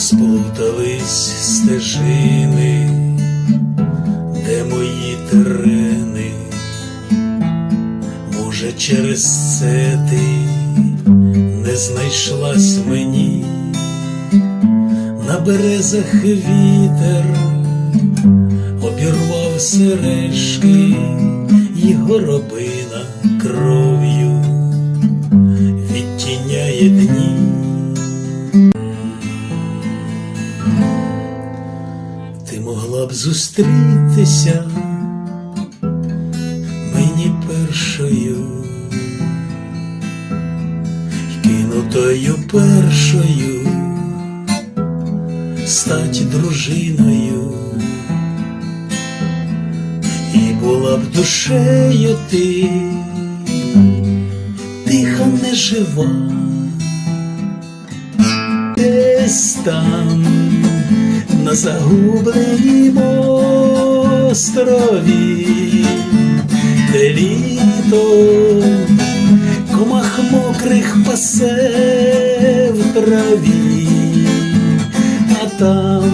сплутались стежини, де мої терени, може, через це ти не знайшлась мені, на березах вітер обірвав сережки, і горобина кров'ю відтіняє дні. Могла б зустрітися мені першою, кинутою першою, стать дружиною, і була б душею ти, тиха нежива, десь там на загубленім острові, де літо комах мокрих пасе в траві, а там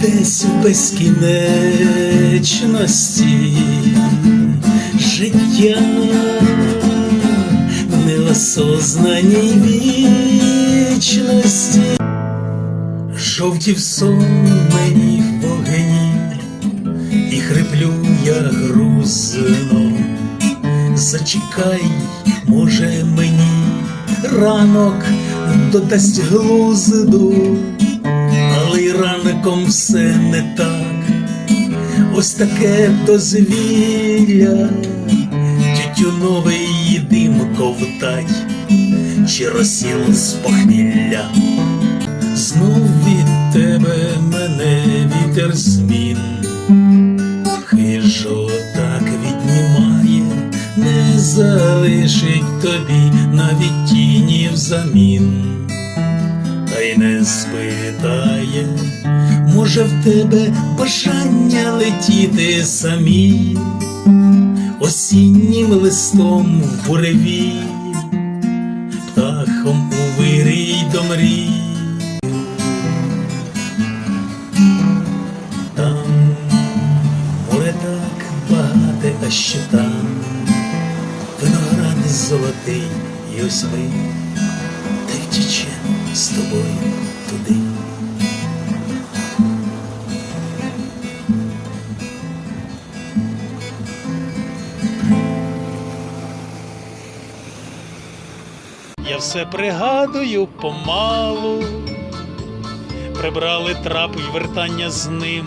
десь в безкінечності життя в неосознаній вічності. В сонмені вогні, і хриплю я грузно. Зачекай, може мені ранок додасть глузду, але й ранком все не так. Ось таке дозвілля, тютюновий дим ковтать, чи розсіл з похмілля. Знов від тебе мене вітер змін, хижо так віднімає, не залишить тобі навіть тіні взамін, та й не спитає, може в тебе бажання летіти самі, осіннім листом буреві, птахом у вирій до мрій. Там море так багате, а ще там виноград золотий, і ось ми та й втічем з тобою Я все пригадую помалу. Прибрали трап й вертання з ним.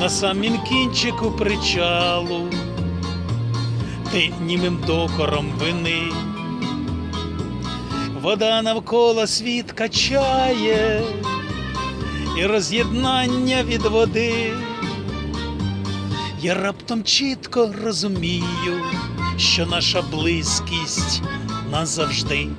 На самім кінчику причалу, ти німим докором вини, вода навколо світ качає, і роз'єднання від води. Я раптом чітко розумію, що наша близькість назавжди.